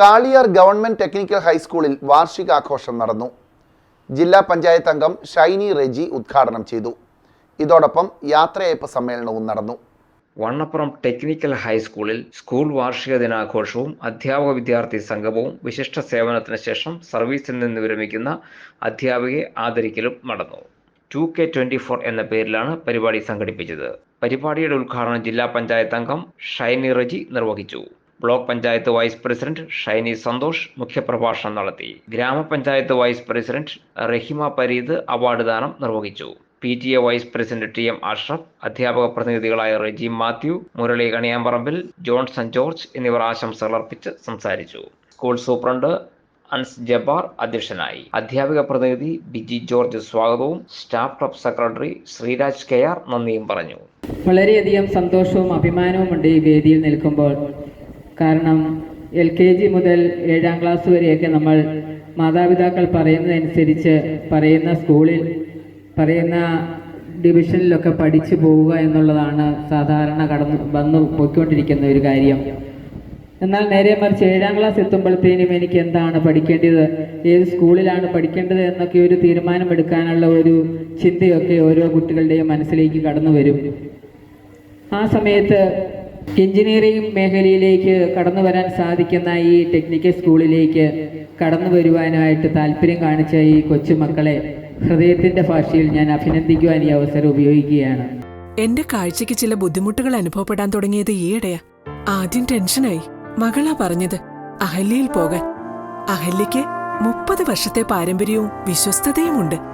Kaliyar government technical ഹൈസ്കൂളിൽ വാർഷികാഘോഷം നടന്നു. ജില്ലാ പഞ്ചായത്ത് അംഗം ഷൈനി റെജി ഉദ്ഘാടനം ചെയ്തു. ഇതോടൊപ്പം യാത്രയയപ്പ് സമ്മേളനവും നടന്നു. വണ്ണപ്പുറം ടെക്നിക്കൽ ഹൈസ്കൂളിൽ സ്കൂൾ വാർഷിക ദിനാഘോഷവും അധ്യാപക വിദ്യാർത്ഥി സംഗമവും വിശിഷ്ട സേവനത്തിന് ശേഷം സർവീസിൽ നിന്ന് വിരമിക്കുന്ന അധ്യാപികയെ ആദരിക്കലും നടന്നു. ടു കെ ട്വന്റി ഫോർ എന്ന പേരിലാണ് പരിപാടി സംഘടിപ്പിച്ചത്. പരിപാടിയുടെ ഉദ്ഘാടനം ജില്ലാ പഞ്ചായത്ത് അംഗം ഷൈനി റജി നിർവഹിച്ചു. Block panchayat vice president Shiny Santhosh മുഖ്യപ്രഭാഷണം നടത്തി. ഗ്രാമപഞ്ചായത്ത് vice president Rahima Pareed award ദാനം നിർവഹിച്ചു. P T A vice president T M Ashraf അധ്യാപക പ്രതിനിധികളായ റെജി മാത്യു മുരളി കണിയാമ്പറമ്പിൽ ജോൺ സെന്റ് ജോർജ് എന്നിവർ ആശംസകൾ അർപ്പിച്ച് സംസാരിച്ചു. സ്കൂൾ സൂപ്രണ്ട് അൻസ് ജബാർ അധ്യക്ഷനായി. അധ്യാപിക പ്രതിനിധി ബിജി ജോർജ് സ്വാഗതവും staff club secretary Sreeraj K R നന്ദിയും പറഞ്ഞു. വളരെയധികം സന്തോഷവും അഭിമാനവും ഉണ്ട് ഈ വേദിയിൽ നിൽക്കുമ്പോൾ. കാരണം എൽ കെ ജി മുതൽ ഏഴാം ക്ലാസ് വരെയൊക്കെ നമ്മൾ മാതാപിതാക്കൾ പറയുന്നതനുസരിച്ച് പറയുന്ന സ്കൂളിൽ പറയുന്ന ഡിവിഷനിലൊക്കെ പഠിച്ചു പോവുക എന്നുള്ളതാണ് സാധാരണ കടന്നു വന്നു പോയിക്കൊണ്ടിരിക്കുന്ന ഒരു കാര്യം. എന്നാൽ നേരെ മറിച്ച് ഏഴാം ക്ലാസ് എത്തുമ്പോഴത്തേനും എനിക്ക് എന്താണ് പഠിക്കേണ്ടത്? ഏത് സ്കൂളിലാണ് പഠിക്കേണ്ടത് എന്നൊക്കെ ഒരു തീരുമാനമെടുക്കാനുള്ള ഒരു ചിന്തയൊക്കെ ഓരോ കുട്ടികളുടെയും മനസ്സിലേക്ക് കടന്നു വരും ആ സമയത്ത് എഞ്ചിനീയറിംഗ് മേഖലയിലേക്ക് കടന്നു വരാൻ സാധിക്കുന്ന ഈ ടെക്നിക്കൽ സ്കൂളിലേക്ക് കടന്നു വരുവാനായിട്ട് താല്പര്യം കാണിച്ച ഈ കൊച്ചുമക്കളെ ഹൃദയത്തിന്റെ ഭാഷയിൽ ഞാൻ അഭിനന്ദിക്കുവാൻ ഈ അവസരം ഉപയോഗിക്കുകയാണ്. എന്റെ കാഴ്ചക്ക് ചില ബുദ്ധിമുട്ടുകൾ അനുഭവപ്പെടാൻ തുടങ്ങിയത് ഈയിടെയാ. ആദ്യം ടെൻഷനായി. മകളാ പറഞ്ഞത് അഹല്യയിൽ പോകാൻ. അഹല്യയ്ക്ക് മുപ്പത് വർഷത്തെ പാരമ്പര്യവും വിശ്വസ്തതയുമുണ്ട്.